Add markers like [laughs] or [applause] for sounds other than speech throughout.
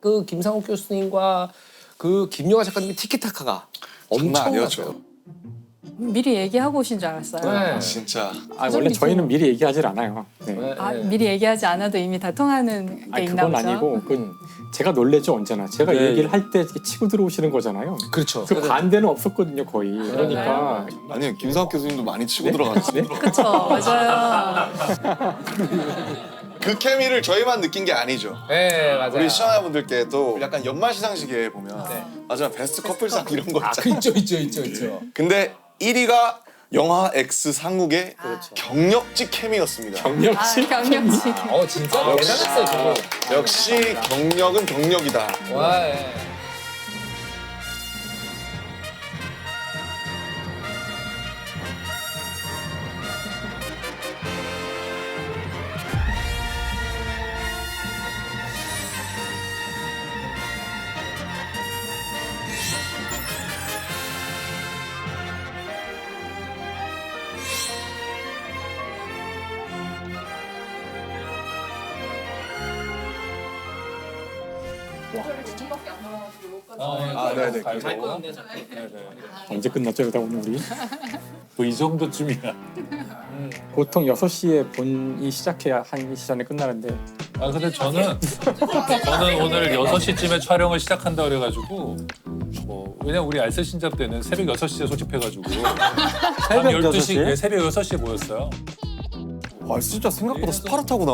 그 김상욱 교수님과 그 김영하 작가님의 티키타카가 엄청 장난 아니었죠. 났어요. 미리 얘기하고 오신 줄 알았어요. 네. 진짜 아, 원래 저희는 미리 얘기하질 않아요. 네. 네, 아, 네. 미리 얘기하지 않아도 이미 다 통하는 게 아니 있나 그건 보죠. 아니고 그 제가 놀래죠 언제나 제가 네. 얘기를 할 때 치고 들어오시는 거잖아요. 그렇죠. 그 반대는 없었거든요 거의. 그러니까 아니요 김상욱 교수님도 많이 치고 들어갔어요. 그쵸 맞아요. [laughs] 그 케미를 저희만 느낀 게 아니죠. 네 맞아요. 우리 시청자분들께 또 약간 연말 시상식에 보면 네. 맞아 베스트 커플상 이런 거 아, 있잖아요. 있죠 있죠 있죠 있죠. 근데 1위가 영화 X 상욱의 그렇죠. 경력직 케미였습니다. 아, 경력치 경력치. 어 진짜 대단했어요 저거. 역시 경력은 경력이다. 와. 예. 아, 네네. 언제 끝났죠 그다 오늘 우리? [laughs] 뭐이 정도쯤이야. 보통 6시에 본이 시작해야 1시 전에 끝나는데 아 근데 저는 [laughs] 저는 오늘 6시쯤에 촬영을 시작한다 그래가지고 뭐 왜냐 우리 알쓸 신잡 때는 새벽 6시에 소집해가지고 [laughs] 밤 12시 네, 새벽 6시에 모였어요. 아 진짜 생각보다 스파르타구나.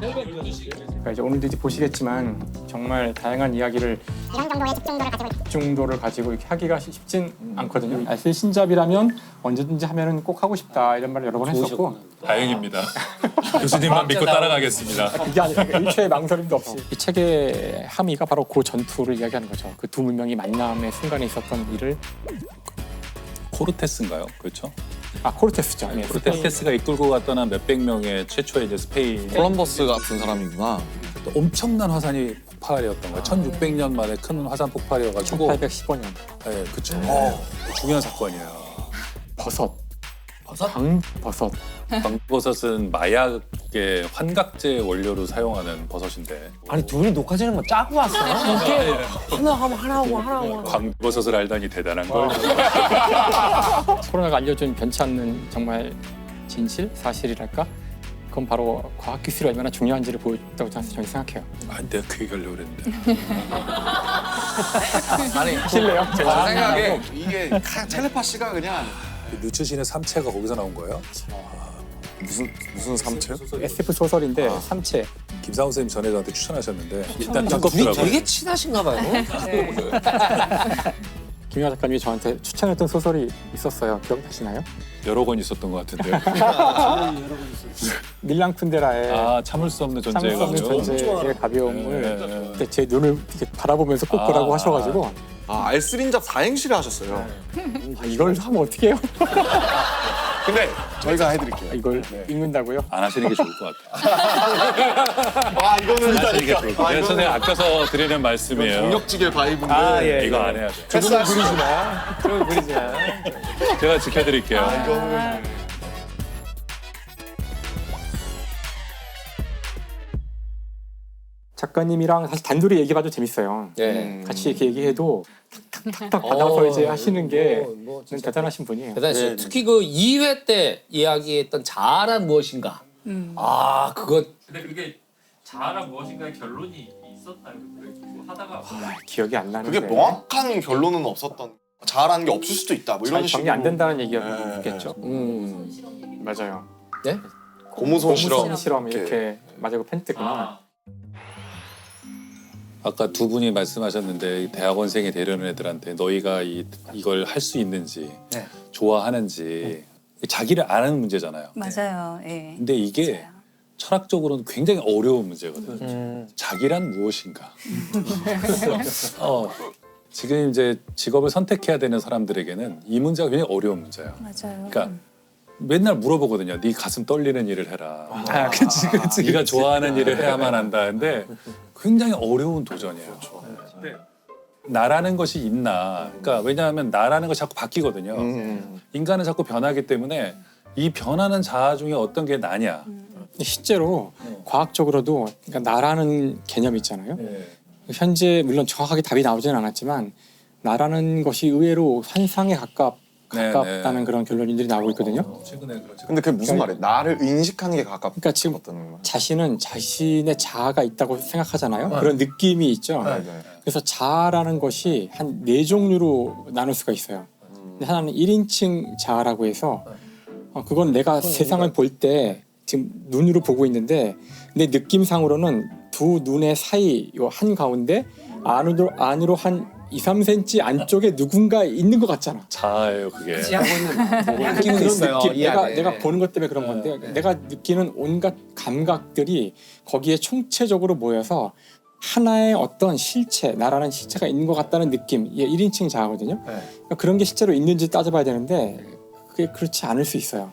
그러니까 이제 오늘도 이제 보시겠지만 정말 다양한 이야기를 이런 정도의 집중도를 가지고 있- 집중도를 가지고 이렇게 하기가 쉽- 쉽진 않거든요. 알쓸 신잡이라면 언제든지 하면은 꼭 하고 싶다 이런 말을 여러 번 했었고 다행입니다. [laughs] 교수님만 믿고 따라가겠습니다. 그게 아니라 일초의 망설임도 없이 이 책의 함의가 바로 그 전투를 이야기하는 거죠. 그 두 문명이 만남의 순간에 있었던 일을 코르테스인가요? 그렇죠? 아 코르테스죠. 예, 코르테스가 이끌고 갔던 한 몇백 명의 최초의 이제 스페인 콜럼버스 같은 사람이구나. 또 엄청난 화산이 폭발이었던 거예요. 1600년 만에 큰 화산 폭발이어가지고 1815년 네, 그쵸. 중요한 사건이에요. 버섯, 버섯? 방버섯. 방버섯은 마약 의 환각제 원료로 사용하는 버섯인데 아니 둘이 녹화 전에 뭐 짜고 왔어요? 이렇게 하나 하면 하나 하고 하나 하고. 광버섯을 알다니 대단한 걸. [laughs] 코로나가 알려준 변치 않는 정말 진실, 사실이랄까? 그건 바로 과학 기술이 얼마나 중요한지를 보였다고 저는 생각해요. 아, 내가 그 얘기 하려고 그랬는데. [laughs] 아니 하실래요? 제 생각에 이게 카- 텔레파시가 그냥 누추신의 삼체가 거기서 나온 거예요? 무슨 무슨 삼체? SF 소설인데 삼체. 김상우 선생님 전에 저한테 추천하셨는데 일단 둘이 두껍더라고요. 되게 친하신가 봐요. 김영하 작가님이 저한테 추천했던 소설이 있었어요. 기억나시나요? 여러 권 있었던 것 같은데요. [laughs] 밀랑 쿤데라의 아 참을 수 없는 참을 수 없는 존재가요. 존재의 가벼움을 네, 네. 그때 제 눈을 이렇게 바라보면서 꼭 보라고 아. 하셔가지고 아 알쓰린잡 사행시를 하셨어요. 아, 이걸 하면 어떻게 해요? [laughs] 근데 저희가 해드릴게요. 이걸 읽는다고요? 안 하시는 게 좋을 것 같아요. [laughs] 아 이거는 안 하시는 게 좋을 것 같아요. 그래서 내가 아껴서 드리는 말씀이에요. 경력직의 바이브인데 아, 예. 이거 안 해야 돼. 조금 부리지 마. 조금 부리지 마. 제가 지켜드릴게요. 작가님이랑 사실 단둘이 얘기해봐도 재밌어요. 네. 같이 이렇게 얘기해도 탁탁탁 받아서 이제 하시는 게 뭐, 뭐 진짜 대단하신 분이에요. 대단했어요. 특히 그 2회 때 이야기했던 자아란 무엇인가. 아 그거 근데 그게 자아란 무엇인가의 결론이 있었나요? 그때 뭐 하다가 기억이 안 나는데 그게 명확한 결론은 없었던 잘하는 게 없을 수도 있다. 뭐 이런 잘 식으로 정리 안 된다는 얘기였겠죠. 음. 맞아요. 네? 고무손 실험 고무신 실험 이렇게 맞아요. 펜트구나. 아, 아까 두 분이 말씀하셨는데 대학원생이 되려는 애들한테 너희가 이, 이걸 할 수 있는지 네. 좋아하는지 자기를 아는 문제잖아요. 맞아요. 예. 근데 이게 맞아요. 철학적으로는 굉장히 어려운 문제거든요. 음. 자기란 무엇인가? [laughs] 어, 지금 이제 직업을 선택해야 되는 사람들에게는 이 문제가 굉장히 어려운 문제예요. 맞아요. 그러니까 맨날 물어보거든요. 네 가슴 떨리는 일을 해라. 아, 그치, 그치. 네가 좋아하는 일을 해야만 한다는데 굉장히 어려운 도전이에요. 근데 나라는 것이 있나? 그러니까 왜냐하면 나라는 것이 자꾸 바뀌거든요. 음. 인간은 자꾸 변하기 때문에 이 변하는 자아 중에 어떤 게 나냐? 근데 실제로 과학적으로도 그러니까 나라는 개념 있잖아요. 네. 현재 물론 정확하게 답이 나오지는 않았지만 나라는 것이 의외로 환상에 가깝 네, 가깝다는 네. 그런 결론들이 나오고 있거든요. 어, 최근에 그렇죠. 근데 그게 무슨 말이에요? 나를 인식하는 게 가깝다는 그러니까 지금 말. 자신은 자신의 자아가 있다고 생각하잖아요. 네. 그런 느낌이 있죠. 네, 네. 그래서 자아라는 것이 한 네 종류로 나눌 수가 있어요. 근데 하나는 1인칭 자아라고 해서 어, 그건 내가 세상을 볼 때 지금 눈으로 보고 있는데 내 느낌상으로는 두 눈의 사이 요 한 가운데 안으로 안으로 한 2, 3cm 안쪽에 누군가 있는 것 같잖아. 자아예요 그게. 느낌은 그런 있어요. 느낌. 이 내가 안에. 내가 보는 것 때문에 그런 건데 내가 느끼는 온갖 감각들이 거기에 총체적으로 모여서 하나의 어떤 실체, 나라는 실체가 있는 것 같다는 느낌. 이게 1인칭 자아거든요. 그러니까 그런 게 실제로 있는지 따져봐야 되는데 그게 그렇지 않을 수 있어요.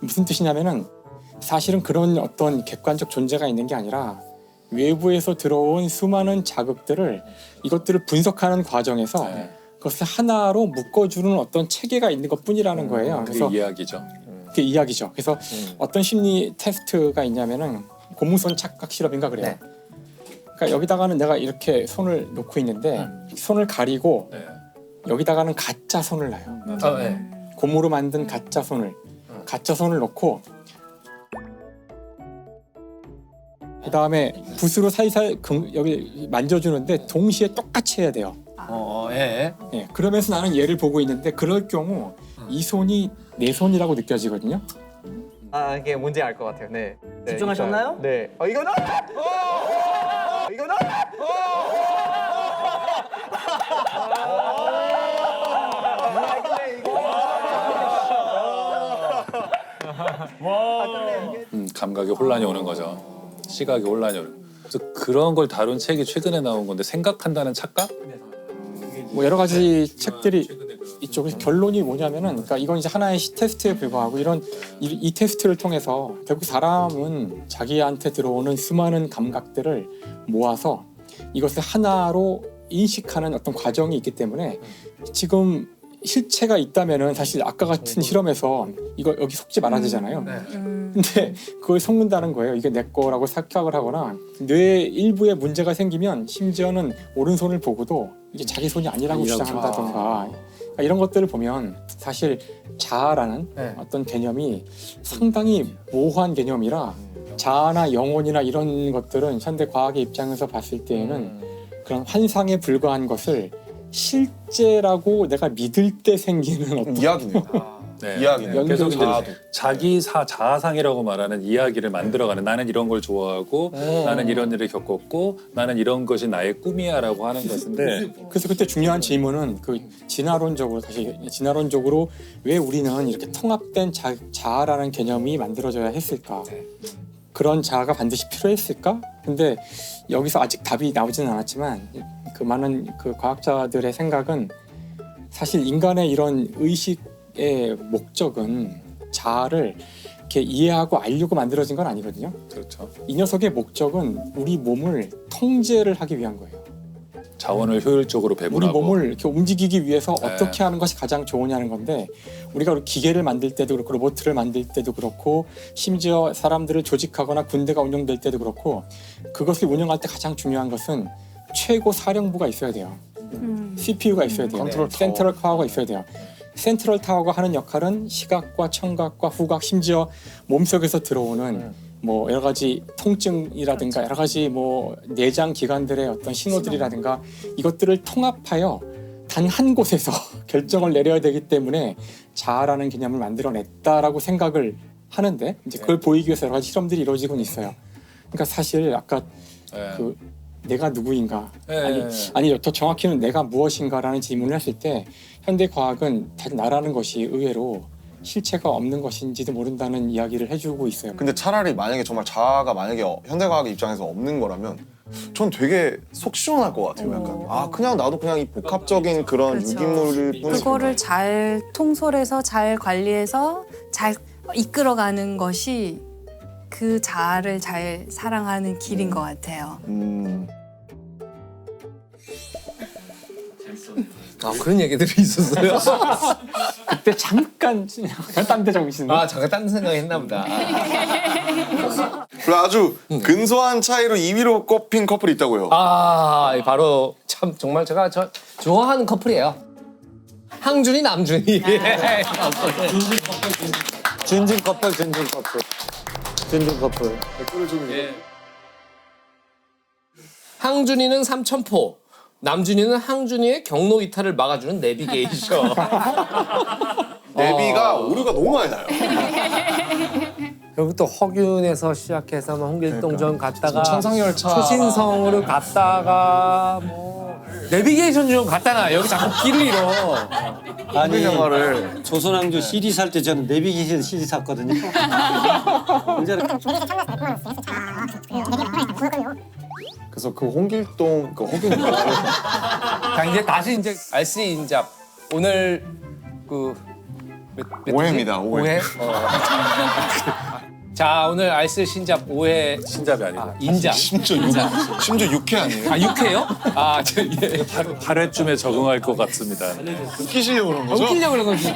무슨 뜻이냐면은 사실은 그런 어떤 객관적 존재가 있는 게 아니라 외부에서 들어온 수많은 자극들을 이것들을 분석하는 과정에서 네. 그것을 하나로 묶어주는 어떤 체계가 있는 것 뿐이라는 거예요. 그게 그래서 이야기죠. 그게 이야기죠. 그래서 어떤 심리 테스트가 있냐면은 고무선 착각 실험인가 그래요. 네. 그러니까 여기다가는 내가 이렇게 손을 놓고 있는데 손을 가리고 네. 여기다가는 가짜 손을 놔요. 어, 네. 고무로 만든 가짜 손을 가짜 손을 넣고 그 다음에 붓으로 살살 금- 여기 만져주는데 동시에 똑같이 해야 돼요. 어, 예. 예, 그러면서 나는 얘를 보고 있는데 그럴 경우 이 손이 내 손이라고 느껴지거든요. 아 이게 뭔지 알 것 같아요. 네. 네, 집중하셨나요? 네. 어 이거는 어! 이거는 음, 감각에 혼란이 오는 거죠. 시각에 혼란이 오는. 그래서 그런 걸 다룬 책이 최근에 나온 건데 생각한다는 착각? 뭐 여러 가지 책들이 최근에 그- 이쪽에서 결론이 뭐냐면은 그러니까 이건 이제 하나의 시 테스트에 불과하고 이런 이, 이 테스트를 통해서 결국 사람은 자기한테 들어오는 수많은 감각들을 모아서 이것을 하나로 인식하는 어떤 과정이 있기 때문에 지금 실체가 있다면은 사실 아까 같은 실험에서 이거 여기 속지 말아야 되잖아요. 음, 근데 그걸 속는다는 거예요. 이게 내 거라고 착각을 하거나 뇌 일부에 문제가 생기면 심지어는 오른손을 보고도 이게 자기 손이 아니라고 아니라고 주장한다던가 그러니까 이런 것들을 보면 사실 자아라는 네. 어떤 개념이 상당히 모호한 개념이라 자아나 영혼이나 이런 것들은 현대 과학의 입장에서 봤을 때에는 그런 환상에 불과한 것을 실제라고 내가 믿을 때 생기는 어떤 이야기네요. [laughs] 네. 이야기네요. 계속 이제 자아도. 자기 사 자아상이라고 말하는 이야기를 만들어가는 나는 이런 걸 좋아하고 나는 이런 일을 겪었고 나는 이런 것이 나의 꿈이야라고 하는 것인데 그래서 그때 중요한 질문은 그 진화론적으로 다시 진화론적으로 왜 우리는 이렇게 통합된 자, 자아라는 개념이 만들어져야 했을까? 그런 자아가 반드시 필요했을까? 근데 여기서 아직 답이 나오지는 않았지만 그 많은 그 과학자들의 생각은 사실 인간의 이런 의식의 목적은 자아를 이렇게 이해하고 알려고 만들어진 건 아니거든요. 그렇죠. 이 녀석의 목적은 우리 몸을 통제를 하기 위한 거예요. 자원을 효율적으로 우리 배분하고 몸을 이렇게 움직이기 위해서 네. 어떻게 하는 것이 가장 좋으냐는 건데 우리가 기계를 만들 때도 그렇고 로봇을 만들 때도 그렇고 심지어 사람들을 조직하거나 군대가 운영될 때도 그렇고 그것을 운영할 때 가장 중요한 것은 최고 사령부가 있어야 돼요. 음. CPU가 있어야 돼요. 컨트롤 타워. 센트럴 타워가 있어야 돼요. 센트럴 타워가 하는 역할은 시각과 청각과 후각 심지어 몸속에서 들어오는 뭐 여러 가지 통증이라든가 여러 가지 뭐 내장 기관들의 어떤 신호들이라든가 이것들을 통합하여 단 한 곳에서 [laughs] 결정을 내려야 되기 때문에 자아라는 개념을 만들어냈다라고 생각을 하는데 이제 그걸 보이기 위해서 여러 가지 실험들이 이루어지곤 있어요. 그러니까 사실 아까 네. 그 내가 누구인가 네. 아니 아니 더 정확히는 내가 무엇인가라는 질문을 했을 때 현대 과학은 다 나라는 것이 의외로 실체가 없는 것인지도 모른다는 이야기를 해주고 있어요. 근데 차라리 만약에 정말 자아가 만약에 어- 현대과학의 입장에서 없는 거라면 전 되게 속 시원할 것 같아요. 약간 아 그냥 나도 그냥 이 복합적인 그런 그렇죠. 유기물일 뿐이구나. 그거를 잘 통솔해서 잘 관리해서 잘 이끌어가는 것이 그 자아를 잘 사랑하는 길인 것 같아요. 음. 아 그런 얘기들이 있었어요. [laughs] 그때 잠깐 딴데 정신. 아 잠깐 딴 생각 했나 보다. 그리고 아주 근소한 차이로 2위로 꼽힌 커플이 있다고요. 아 바로 참 정말 제가 저 좋아하는 커플이에요. 항준이 남준이. 준준 커플, 준준 커플. 준준 커플. 항준이는 삼천포. 남준이는 항준이의 경로 이탈을 막아주는 내비게이션. [laughs] 내비가 어. 오류가 너무 많이 나요. [laughs] 그리고 또 허균에서 시작해서 뭐 홍길동전 갔다가 천상열차. 초신성으로 갔다가 뭐 내비게이션 좀 갔다나 여기 자꾸 길을 잃어. 아니 영화를 조선왕조 CD 살 때 저는 내비게이션 CD 샀거든요. [laughs] 이제는 그래서 그 홍길동 그 허균 [laughs] 자 이제 다시 이제 알씨 인잡 오늘 그 몇, 몇 오해입니다, 회지? 오해. 어. 자 오늘 알씨 신잡 5회 신잡이 아니고 아, 인잡. 심지어 육 심지어 육회 아니에요? 아 6회요? 아 저, 예. 8회쯤에 적응할 것 같습니다. 웃기시려고 그런 거죠? 웃기려고 그런 거지.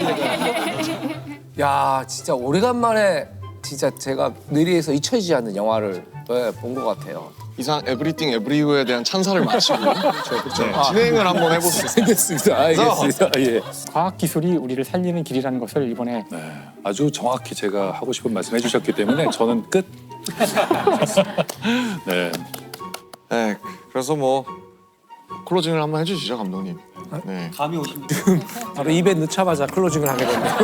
야 진짜 오래간만에 진짜 제가 뇌리에서 잊혀지지 않는 영화를 네, 본것 같아요. 이상 에브리띵 에브리우에 대한 찬사를 마치고 [laughs] 네, 진행을 한번 해보겠습니다. 알겠습니다. 알겠습니다. 예. 과학 기술이 우리를 살리는 길이라는 것을 이번에 아주 정확히 제가 하고 싶은 말씀 해주셨기 때문에 저는 끝. [laughs] 네. 네, 그래서 뭐 클로징을 한번 해주시죠 감독님. 네. 감이 오십니다. [laughs] 바로 입에 넣자마자 클로징을 하게 됐네요.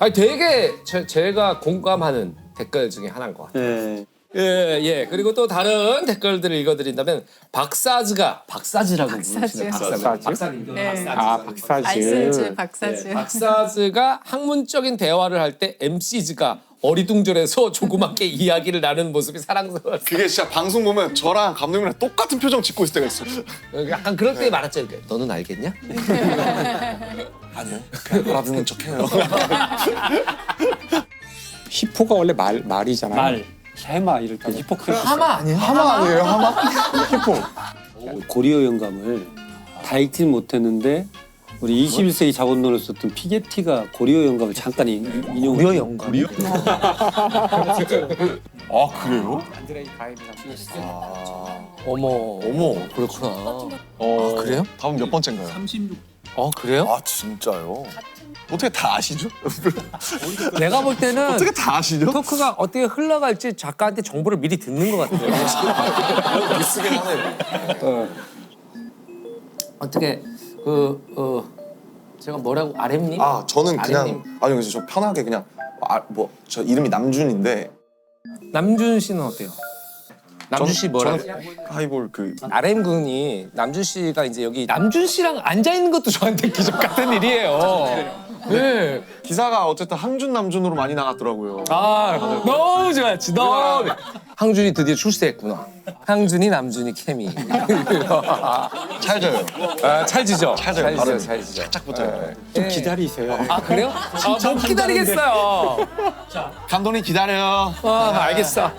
아니 되게 제, 제가 공감하는 댓글 중에 하나인 것 같아요. 네. 예, 예. 그리고 또 다른 댓글들을 읽어드린다면 박사즈가 박사즈라고 박사즈. 부르시는 박사즈. 박사즈. 네. 아 박사즈. 알쓸즈 박사즈. 네, 박사즈가 학문적인 대화를 할 때 MC즈가 어리둥절해서 [laughs] 조그맣게 이야기를 나누는 모습이 사랑스러웠어요. 그게 진짜 방송 보면 저랑 감독님이랑 똑같은 표정 짓고 있을 때가 있어요. 약간 그럴 때 많았죠. 이렇게. 너는 알겠냐? 아니요. 그냥 알아듣는 척해요. [laughs] 히포가 원래 말 말이잖아요. 말, 해마 이럴 때 히포크라테스. 하마 아니에요? 하마 아니에요 하마? [laughs] 고리어 영감을 다 읽진 못했는데 우리 21세기 자본론을 썼던 피게티가 고리어 영감을 잠깐 인- 인용. 고리어 영감. 우리요? [laughs] 아 그래요? 안드레이 가임이라고. 어머, 어머. 그렇구나. 어, 그래요? 다음 몇 번째인가요? 어, 그래요? 아 진짜요? 어떻게 다 아시죠? [laughs] 내가 볼 때는 어떻게 다 아시죠? 토크가 어떻게 흘러갈지 작가한테 정보를 미리 듣는 것 같아요. [laughs] 쓰긴 하네요. 어떻게 그 어, 제가 뭐라고 아렘님? 아 저는 그냥 아랫님. 아니 그래서 저 편하게 그냥 아, 뭐 저 이름이 남준인데 남준 씨는 어때요? 남준 씨 뭐라고? 저는 하이볼 그 RM 군이 남준 씨가 이제 여기 남준 씨랑 앉아 있는 것도 저한테 기적 같은 일이에요. [laughs] 네. 기사가 어쨌든 항준 남준으로 많이 나갔더라고요. 아 너무 좋았지 너무. 항준이 드디어 출세했구나. 항준이 남준이 케미. [laughs] 잘 져요. 아, 찰지죠. 잘 져요. 찰지죠. 찰지죠. 살짝 붙어요. 좀 기다리세요. 아 그래요? [laughs] 아 못 기다리겠어요. 감독님 기다려요. 아 알겠어.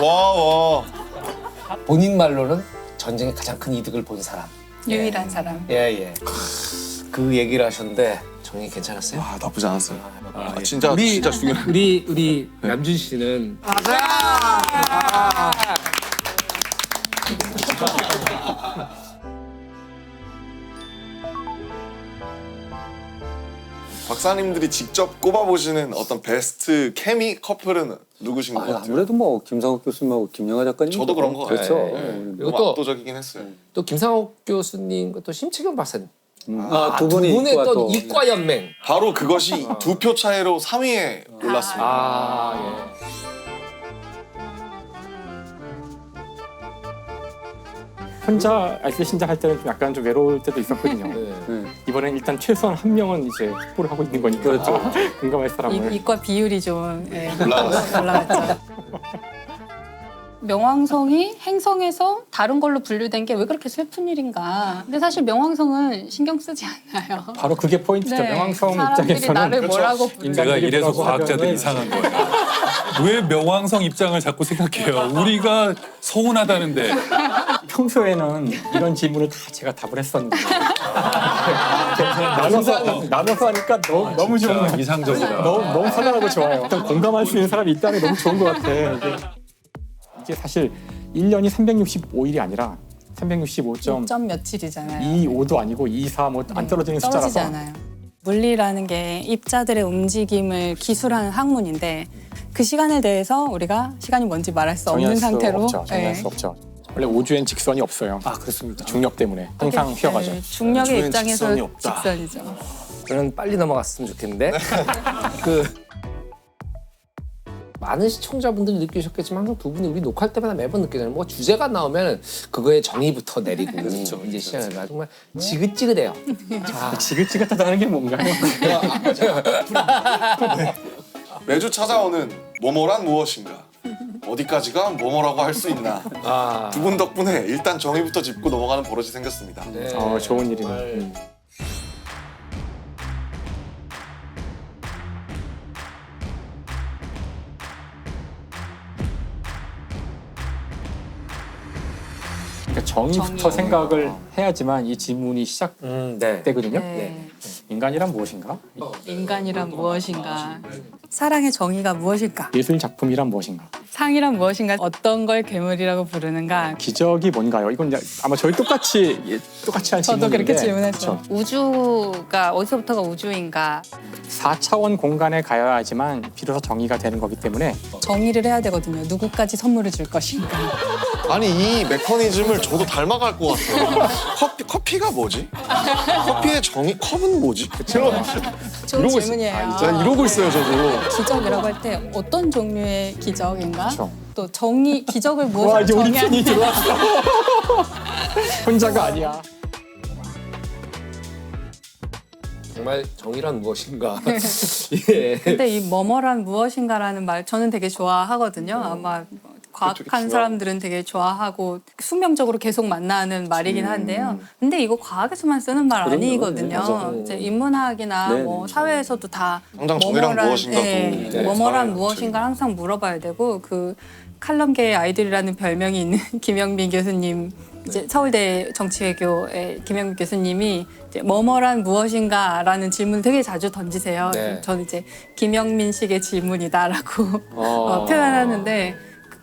와 와. 본인 말로는 전쟁에 가장 큰 이득을 본 사람. 유일한 사람. 예 예. 그 얘기를 하셨는데 정이 괜찮았어요? 아 나쁘지 않았어요. 아, 진짜 우리- 진짜 중요. 우리 [laughs] 우리 남준 씨는 [laughs] 박사님들이 직접 꼽아보시는 어떤 베스트 케미 커플은 누구신 것 아, 같아요? 아무래도 뭐 김상욱 교수님하고 김영하 작가님. 저도 그런 것 그렇죠. 같아요. 네. 그리고 너무 또- 압도적이긴 했어요. 또 김상옥 교수님과 또 심채경 박사님 아, 두 분이 분의 이과 또 또 이과 연맹. 바로 그것이 두 표 차이로 3위에 올랐습니다. 아 예. 혼자 알쓸 신작 할 때는 좀 약간 좀 외로울 때도 있었거든요. 네. 네. 이번엔 일단 최소한 한 명은 이제 확보를 하고 있는 거니까 그렇죠. [laughs] 공감할 사람을. 이, 이과 비율이 좀 예, 올라갔죠. 명왕성이 행성에서 다른 걸로 분류된 게 왜 그렇게 슬픈 일인가? 근데 사실 명왕성은 신경 쓰지 않아요. 바로 그게 포인트죠. 네, 명왕성 사람들이 입장에서는 나를 뭐라고 그렇죠. 부르 제가 이래서 인간들이 과학자들이 뭐라고 이상한 거예요. 왜 명왕성 입장을 자꾸 생각해요? 우리가 서운하다는데 평소에는 이런 질문을 다 제가 답을 했었는데 나눠서 나눠서 하니까 너무 너무 좋은 진짜 이상적이다. 너무 너무 선량하고 좋아요. 어떤 공감할 수 있는 사람이 있다는 게 너무 좋은 것 같아. 이게, 이게 사실 1년이 365일이 아니라 365점 5점 며칠이잖아요. 25도 아니고 24 뭐 안 떨어지는 숫자라서 떨어지지 않아요. 물리라는 게 입자들의 움직임을 기술하는 학문인데 그 시간에 대해서 우리가 시간이 뭔지 말할 수 정의할 없는 수 상태로 없죠. 정의할 예. 수 없죠. 원래 우주엔 직선이 없어요. 아 그렇습니다. 중력 때문에 항상 휘어가죠. 예, 중력의 입장에서 직선이 없다. 직선이죠. 저는 빨리 넘어갔으면 좋겠는데 [laughs] 그 많은 시청자분들이 느끼셨겠지만 항상 두 분이 우리 녹화할 때마다 매번 느끼잖아요. 뭐 주제가 나오면 그거에 정의부터 내리고 [laughs] 이제 시작해가 정말 지긋지긋해요. 자, 지긋지긋하다는 게 뭔가요? [laughs] 매주 찾아오는 뭐뭐란 무엇인가 어디까지가 뭐뭐라고 할 수 있나 아, 두 분 덕분에 일단 정의부터 짚고 넘어가는 버릇이 생겼습니다 네. 어, 좋은 일이네. 음. 그러 정의부터 정의. 생각을 해야지만 이 지문이 음, 네. 시작되거든요. 네. 인간이란 무엇인가? 인간이란 무엇인가? 사랑의 정의가 무엇일까? 예술 작품이란 무엇인가? 상이란 무엇인가? 어떤 걸 괴물이라고 부르는가? 기적이 뭔가요? 이건 이제 아마 저희 똑같이 예, 똑같이 한 저도 그렇게 질문인데 질문했죠. 우주가 어디서부터가 우주인가? 4차원 공간에 가야지만 비로소 정의가 되는 거기 때문에 정의를 해야 되거든요. 누구까지 선물을 줄 것인가? 아니 이 메커니즘을 저도 닮아갈 것 같아요 커피, 커피가 뭐지? 커피의 정의 컵은 뭐지? [laughs] [laughs] 좋은 이러고 질문이에요. 있- 제가 이러고 있어요 저도 기적이라고 할 때 어떤 종류의 기적인가? 그쵸. 또 정의 기적을 와 무엇으로 이제 우리 정의하는 편이 들어왔어. [laughs] 혼자가 아니야. 정말 정의란 무엇인가? [laughs] 예. 근데 이 뭐뭐란 무엇인가라는 말 저는 되게 좋아하거든요. 아마 과학한 사람들은 되게 좋아하고 숙명적으로 계속 만나는 말이긴 한데요. 근데 이거 과학에서만 쓰는 말 그럼요. 아니거든요. 네, 맞아요. 이제 인문학이나 네, 뭐 네. 사회에서도 다 당장 정의란 뭐뭐란- 무엇인가도 네, 네, 뭐뭐란 맞아요. 무엇인가 항상 물어봐야 되고 그 칼럼계의 아이들이라는 별명이 있는 [laughs] 김영민 교수님 이제 서울대 정치외교의 김영민 교수님이 이제 뭐뭐란 무엇인가라는 질문 되게 자주 던지세요. 네. 저는 이제 김영민식의 질문이다라고 어. [laughs] 어, 표현하는데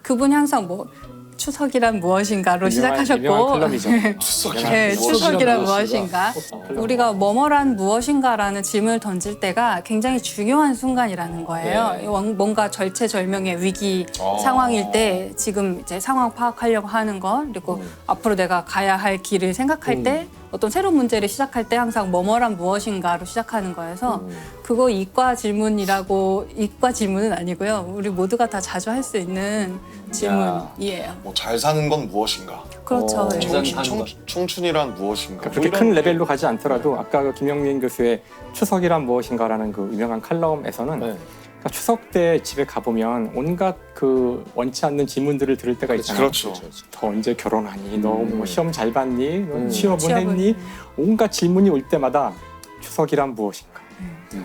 그- 그분이 항상 뭐 추석이란 무엇인가로 유명한- 시작하셨고 유명한. [laughs] 추석이란 네, 무엇인가? 추석이란 무엇인가? 우리가 뭐뭐란 무엇인가라는 질문을 던질 때가 굉장히 중요한 순간이라는 거예요. 왕- 뭔가 절체절명의 위기 어. 상황일 때 지금 이제 상황 파악하려고 하는 것 그리고 앞으로 내가 가야 할 길을 생각할 때 어떤 새로운 문제를 시작할 때 항상 뭐뭐란 무엇인가로 시작하는 거여서 그거 이과 질문이라고 이과 질문은 아니고요. 우리 모두가 다 자주 할 수 있는 질문이에요. 뭐 잘 사는 건 무엇인가? 그렇죠. 네. 청, 청, 것. 청춘이란 무엇인가? 그러니까 그렇게 뭐 큰 레벨로 가지 않더라도 아까 그 김영민 교수의 추석이란 무엇인가라는 그 유명한 칼럼에서는 네. 그러니까 추석 때 집에 가보면 온갖 그 원치 않는 질문들을 들을 때가 있잖아요. 그렇죠. 너 언제 결혼하니? 너뭐 음. 시험 잘 봤니? 너 음. 취업은 취업은. 했니? 온갖 질문이 올 때마다 추석이란 무엇인가?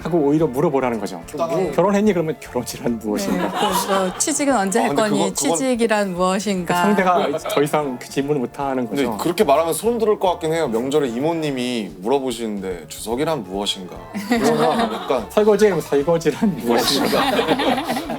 하고 오히려 물어보라는 거죠. 음. 결혼했니? 그러면 결혼이란 네, 무엇인가? 그 [laughs] 뭐 취직은 언제 아, 할 근데 거니? 그건- 취직이란 무엇인가? 상대가 더 이상 그 질문을 못 하는 근데 거죠. 그렇게 말하면 소름 돋을 것 같긴 해요. 명절에 이모님이 물어보시는데 주석이란 무엇인가? 그러면 약간 설거지에 설거지란 [laughs] 무엇인가? [laughs]